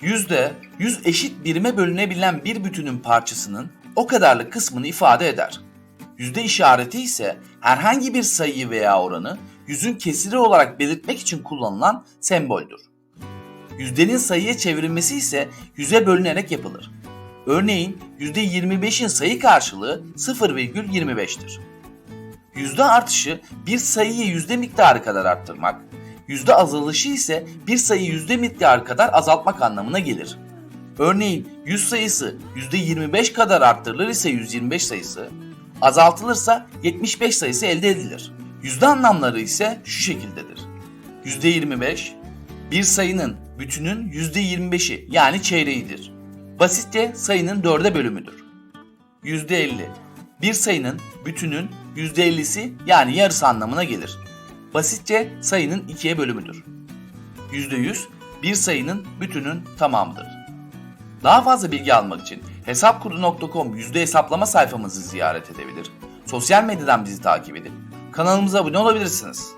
Yüzde, yüz eşit birime bölünebilen bir bütünün parçasının o kadarlık kısmını ifade eder. Yüzde işareti ise herhangi bir sayıyı veya oranı yüzün kesiri olarak belirtmek için kullanılan semboldür. Yüzdenin sayıya çevrilmesi ise yüze bölünerek yapılır. Örneğin %25'in sayı karşılığı 0,25'tir. Yüzde artışı bir sayıyı yüzde miktarı kadar arttırmak, yüzde azalışı ise bir sayıyı yüzde miktarı kadar azaltmak anlamına gelir. Örneğin 100 sayısı yüzde 25 kadar arttırılır ise 125 sayısı, azaltılırsa 75 sayısı elde edilir. Yüzde anlamları ise şu şekildedir. Yüzde 25, bir sayının bütünün yüzde 25'i yani çeyreğidir. Basitçe sayının dörde bölümüdür. Yüzde 50, bir sayının bütünün yüzde 50'si yani yarısı anlamına gelir. Basitçe sayının ikiye bölümüdür. Yüzde 100, bir sayının bütünün tamamıdır. Daha fazla bilgi almak için hesapkurdu.com yüzde hesaplama sayfamızı ziyaret edebilir. Sosyal medyadan bizi takip edip kanalımıza abone olabilirsiniz.